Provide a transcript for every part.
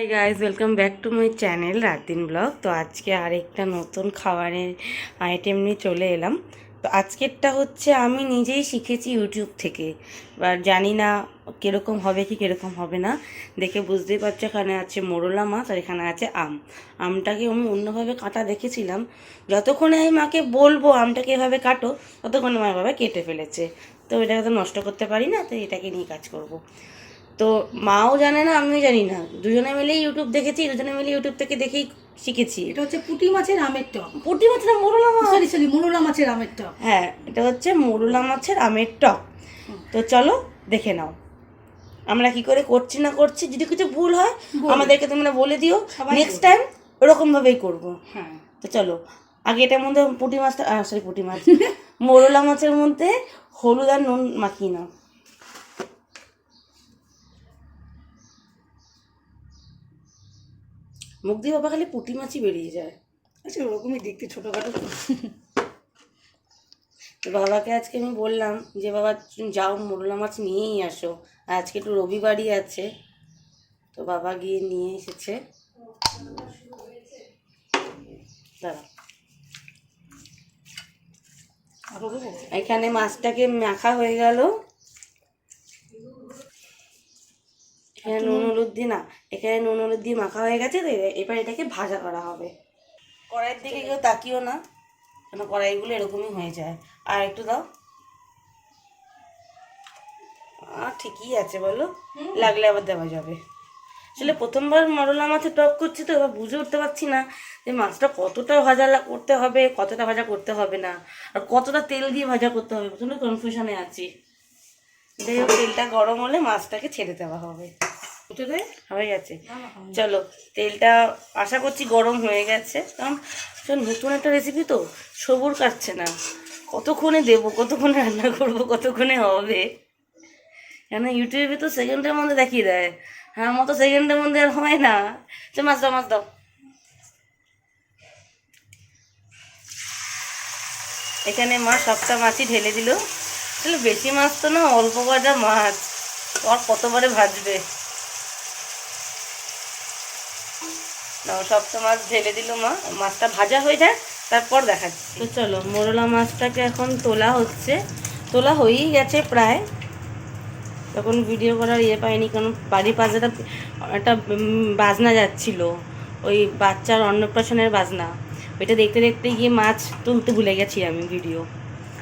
Hi guys welcome back to my channel Ratin blog তো আজকে আরেকটা নতুন খাবারের আইটেম নিয়ে চলে এলাম। তো আজকেরটা হচ্ছে আমি নিজেই শিখেছি ইউটিউব থেকে। এবার জানি না কীরকম হবে কি কীরকম হবে না। দেখে বুঝতেই পারছ এখানে আছে মোরলা মাছ আর এখানে আছে আম। আমটাকে আমি অন্যভাবে কাটা দেখেছিলাম। যতক্ষণে আমি মাকে বলব আমটাকে এভাবে কাটো, ততক্ষণে মা এভাবে কেটে ফেলেছে। তো এটাকে তো নষ্ট করতে পারি না, তো এটাকে নিয়ে কাজ করব। তো মাও জানে না আমিও জানি না। দুজনে মিলে ইউটিউব দেখেছি দুজনে মিলে ইউটিউব থেকে দেখেই শিখেছি। এটা হচ্ছে পুঁটি মাছের আমের টক। পুঁটি মাছ না মোরলা মাছ? সরি সরি মনোলা মাছের আমের টক। হ্যাঁ এটা হচ্ছে মোরলা মাছের আমের টক। তো চলো দেখে নাও। আমরা কি করে করছি না করছি যদি কিছু ভুল হয় আমাদেরকে তোমরা বলে দিও। নেক্সট টাইম ওরকম ভাবেই করব। হ্যাঁ। তো চলো আগে এটার মধ্যে পুঁটি মাছটা সরি পুঁটি মাছ। মোরলা মাছের মধ্যে হলুদ আর নুন মাখিয়ে নাও। মুখ দিয়ে বাবা খালি পুঁটি মাছই বেরিয়ে যায়। আচ্ছা ওরকমই দেখতে ছোটোখাটো। বাবাকে আজকে আমি বললাম যে বাবা যাও মোরলা মাছ নিয়েই আসো। আজকে একটু রবিবারই আছে। তো বাবা গিয়ে নিয়ে এসেছে। দাঁড়া। এখানে মাছটাকে মাখা হয়ে গেল। এখানে নুন হলুদ দিয়ে না এখানে নুন হলুদ দিয়ে মাখা হয়ে গেছে তো এবার এটাকে ভাজা করা হবে। কড়াইয়ের দিকে কেউ তাকিও না কেন কড়াইগুলো এরকমই হয়ে যায়। আর একটু দাও। ঠিকই আছে বলো। লাগলে আবার দেওয়া যাবে। আসলে প্রথমবার মরলা মাছে টক করছি তো এবার বুঝে উঠতে পারছি না যে মাছটা কতটা ভাজা করতে হবে কতটা ভাজা করতে হবে না আর কতটা তেল দিয়ে ভাজা করতে হবে প্রচণ্ড কনফিউশনে আছি। যাই হোক তেলটা গরম হলে মাছটাকে ছেড়ে দেওয়া হবে। হয়ে গেছে। চলো তেলটা আশা করছি গরম হয়ে গেছে। কারণ নতুন একটা রেসিপি তো সবুর কাটছে না। কতক্ষণে দেবো কতক্ষণে রান্না করব কতক্ষণে হবে? কেন ইউটিউবে তো সেকেন্ডের মধ্যে দেখিয়ে দেয়। হ্যাঁ আমার তো সেকেন্ডের মধ্যে আর হয় না। সে মাছ দাও মাছ দাও। এখানে মা সবটা মাছই ঢেলে দিল। তাহলে বেশি মাছ তো না অল্প কটা মাছ। আর কতবারে ভাজবে? সবটা মাছ ঢেলে দিল মা। মাছটা ভাজা হয়ে যায় তারপর দেখাচ্ছি। তো চলো মোরলা মাছটাকে এখন তোলা হচ্ছে। তোলা হয়েই গেছে প্রায়। তখন ভিডিও করার ইয়ে পাইনি কারণ বাড়ির পাশে একটা বাজনা যাচ্ছিল। ওই বাচ্চার অন্নপ্রাশনের বাজনা। ওইটা দেখতে দেখতে গিয়ে মাছ তুলতে ভুলে গেছি আমি ভিডিও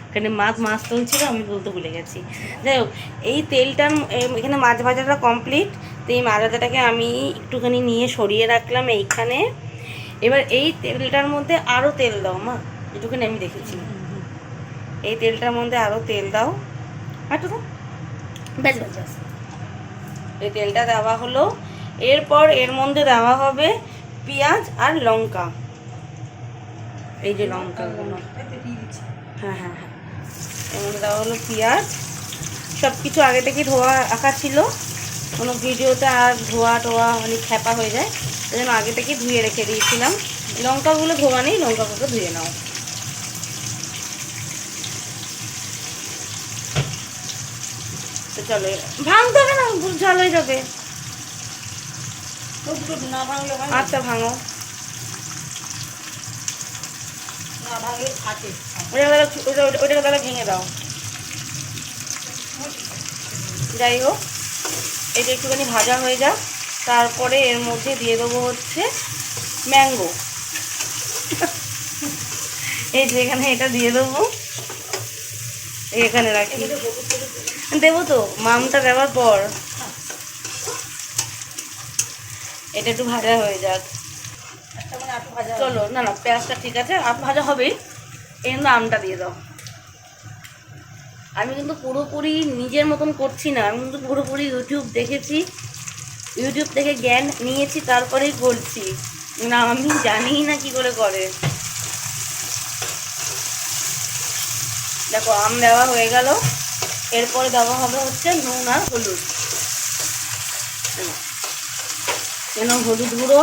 এখানে মাছ মাছ তুলছিল আমি তুলতে ভুলে গেছি। যাই হোক এই তেলটার এম, এখানে মাছ ভাজাটা কমপ্লিট তো এই মাছ আমি একটুখানি নিয়ে সরিয়ে রাখলাম এইখানে। এবার এই তেলটার মধ্যে আরও তেল দাও, মা। যেটুকুনি আমি দেখেছি। এই তেলটার মধ্যে আরও তেল দাও। একটু দাও। ব্যাস। ব্যাস এই তেলটা দেওয়া হলো। এরপর এর মধ্যে দেওয়া হবে পেঁয়াজ আর লঙ্কা। এই যে লঙ্কাগুলো হ্যাঁ হ্যাঁ হ্যাঁ। এর মধ্যে দেওয়া হলো পেঁয়াজ। সব কিছু আগে থেকে ধোয়া রাখা ছিল। কোনো ভিডিওতে আর ধোয়া টোয়া অনেক খ্যাপা হয়ে যায় সেই জন্য আগে থেকে ধুয়ে রেখে দিয়েছিলাম। লঙ্কাগুলো ধোয়া নেই লঙ্কাগুলো ধুয়ে নাও। তো চলো ভাঙতে হবে না ঝাল হয়ে যাবে। আচ্ছা ভাঙো। ওটাকে তাহলে ভেঙে দাও। যাই হোক। এটা একটুখানি ভাজা হয়ে যাক। তারপরে এর মধ্যে দিয়ে দেবো হচ্ছে ম্যাঙ্গো। এই যে এখানে এটা দিয়ে দেবো। এখানে রাখি। দেবো তো মামটা দেওয়ার পর। এটা একটু ভাজা হয়ে যাক। একটা মানে ভাজা চলো না না পেঁয়াজটা ঠিক আছে আম ভাজা হবেই। এই জন্য আমটা দিয়ে দাও। আমি কিন্তু পুরোপুরি নিজের মতন করছি না। আমি কিন্তু পুরোপুরি ইউটিউব দেখেছি। ইউটিউব থেকে জ্ঞান নিয়েছি, তারপরেই করছি না, আমি জানি না কি করে করে। দেখো, আম দেওয়া হয়ে গেল। এরপরে দেওয়া হবে হচ্ছে নুন আর হলুদ। কেন হলুদ গুঁড়ো।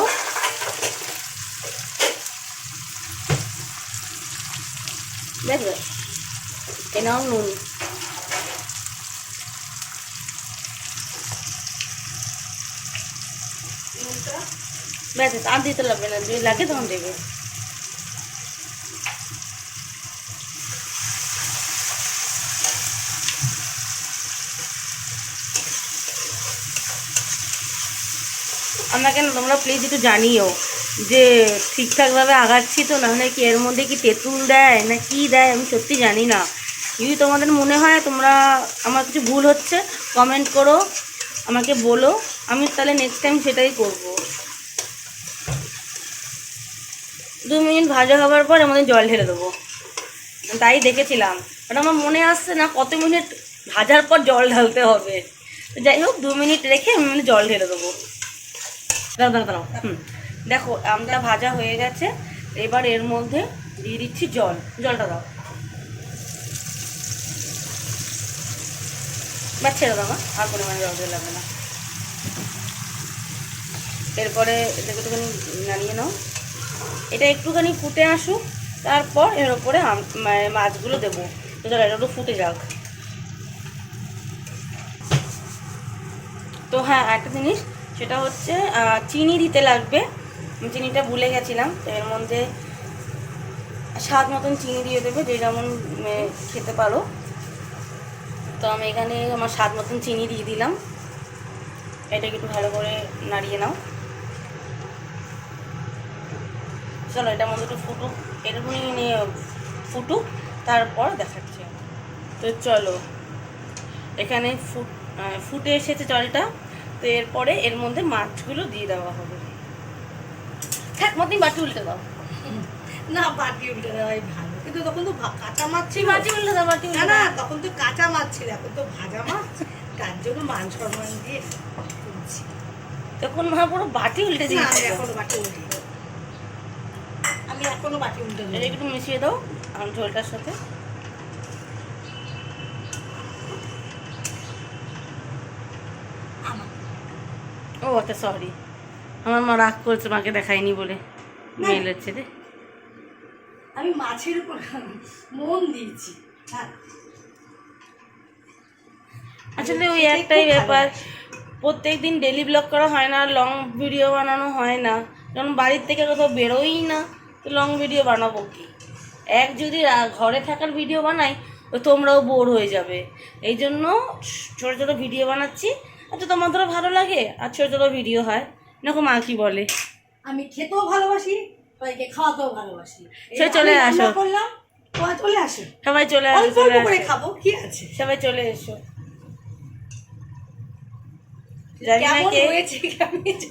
দেখবে? এ নাও নুন। ব্যাস আর দিতে লাগবে না যদি লাগে তখন দেবে আমাকে না তোমরা প্লিজ একটু জানিও যে ঠিকঠাকভাবে আগাচ্ছি তো না হলে কি এর মধ্যে কি তেঁতুল দেয়, না কি দেয়, আমি সত্যি জানি না। যদি তোমাদের মনে হয় তোমরা আমার কিছু ভুল হচ্ছে কমেন্ট করো, আমাকে বলো, আমি তাহলে নেক্সট টাইম সেটাই করব। দু মিনিট ভাজা হবার পর আমাদের জল ঢেলে দেবো। তাই দেখেছিলাম। বাট আমার মনে আসছে না কত মিনিট ভাজার পর জল ঢালতে হবে। তো যাই হোক, দু মিনিট রেখে আমি মানে জল ঢেলে দেবো। দাঁড়াও হুম। দেখো, আমটা ভাজা হয়ে গেছে। এবার এর মধ্যে দিয়ে দিচ্ছি জল। জলটা দাও। বা ছেড়ে দাও আর পরিমাণে জল দিতে লাগবে না। এরপরে এটাকে একটুখানি নাড়িয়ে নাও। এটা একটুখানি ফুটে আসুক, তারপর এর ওপরে আম- মাছগুলো দেবো। তো এটা একটু ফুটে যাক। তো হ্যাঁ একটা জিনিস, সেটা হচ্ছে চিনি দিতে লাগবে। চিনিটা ভুলে গেছিলাম, তো এর মধ্যে স্বাদ মতন চিনি দিয়ে দেবে, যে যেমন খেতে পারো। তো আমি এখানে আমার স্বাদ মতন চিনি দিয়ে দিলাম। এটাকে একটু ভালো করে নাড়িয়ে নাও। চলো এটা মধ্যে একটু ফুটুক এরকমই নিয়ে ফুটুক তারপর দেখাচ্ছি তো চলো এখানে ফুট ফুটে এসেছে জলটা তো এরপরে এর মধ্যে মাছগুলো দিয়ে দেওয়া হবে। থাক মতনই বাটি উল্টে দাও। না বাটি উল্টে দেওয়াই ভালো। কিন্তু তখন তো কাঁচা মাছ ছিল। বাটি উল্টে দাও বাটি না না তখন তো কাঁচা মাছ ছিল এখন তো ভাজা মাছ। তার জন্য মান সম্মান দিয়ে তখন মা পুরো বাটি উল্টে দিয়েছি এখনও বাটি উল্টে আমি এখনও বাটি উল্টে দেবো একটু মিশিয়ে দাও আম ঝোলটার সাথে। ও আচ্ছা সরি আমার মা রাগ করেছে মাকে দেখায়নি বলে। মেল হচ্ছে রে। আমি মাছের উপর মন দিয়েছি। হ্যাঁ। আসলে ওই একটাই ব্যাপার। প্রত্যেক দিন ডেলি ব্লগ করা হয় না লং ভিডিও বানানো হয় না। কারণ বাড়ির থেকে কোথাও বেরোই না। তো লং ভিডিও বানাবো কি? এক যদি ঘরে থাকার ভিডিও বানাই তো তোমরাও বোর হয়ে যাবে। এই জন্য ছোটো ছোটো ভিডিও বানাচ্ছি। আর তো তোমাদেরও ভালো লাগে? আর ছোটো ছোটো ভিডিও হয়। দেখো মা কি বলে। আমি খেতেও ভালোবাসি সবাইকে খাওয়াতেও ভালোবাসি। সে চলে আসো। করলাম চলে আসে। সবাই চলে আসো চলে করে আসো। খাব কি আছে? সবাই চলে এসো। জানি না কে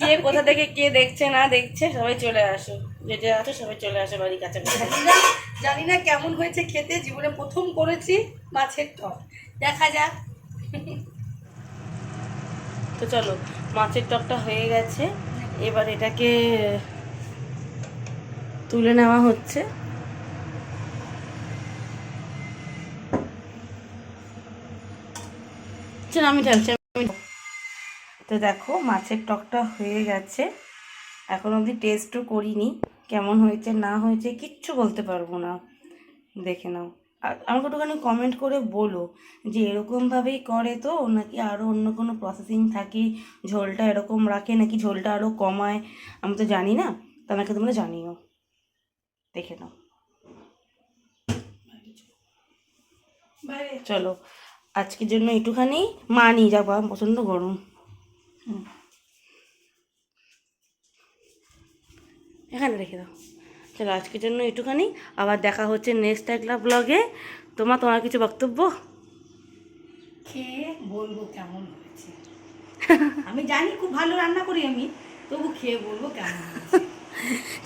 কে কোথা থেকে কে দেখছে না দেখছে সবাই চলে আসো যেটা আছো সবাই চলে আসো বাড়ির কাছাকাছি। জানি না কেমন হয়েছে খেতে জীবনে প্রথম করেছি মাছের টক। দেখা যাক। তো চলো মাছের টকটা হয়ে গেছে। এবার এটাকে তুলে নেওয়া হচ্ছে। আমি ঢালছি। তো দেখো মাছের টকটা হয়ে গেছে। এখন অবধি টেস্টও করিনি কেমন হয়েছে না হয়েছে কিচ্ছু বলতে পারব না। দেখে নাও। আর আমাকে একটুখানি কমেন্ট করে বলো যে এরকমভাবেই করে তো নাকি আরও অন্য কোনো প্রসেসিং থাকে ঝোলটা এরকম রাখে নাকি ঝোলটা আরও কমায়? আমি তো জানি না তো আমাকে তোমরা জানিও। দেখে নাও। চলো আজকের জন্য একটুখানি মা নিয়ে যাবা প্রচণ্ড গরম। এখানে রেখে দাও। চলো আজকের জন্য একটুখানি আবার দেখা হচ্ছে নেক্সট একটা ব্লগে তোমার তোমার কিছু বক্তব্য? খেয়ে বলব কেমন হয়েছে? আমি জানি খুব ভালো রান্না করি আমি তবু খেয়ে বলব কেমন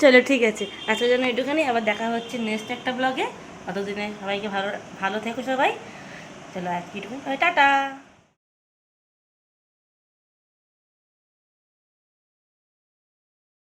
চলো ঠিক আছে। আজকের জন্য একটুখানি আবার দেখা হচ্ছে নেক্সট একটা ব্লগে অতদিনে সবাইকে ভালো ভালো থেকো সবাই। চলো আজকে একটুখানি টাটা!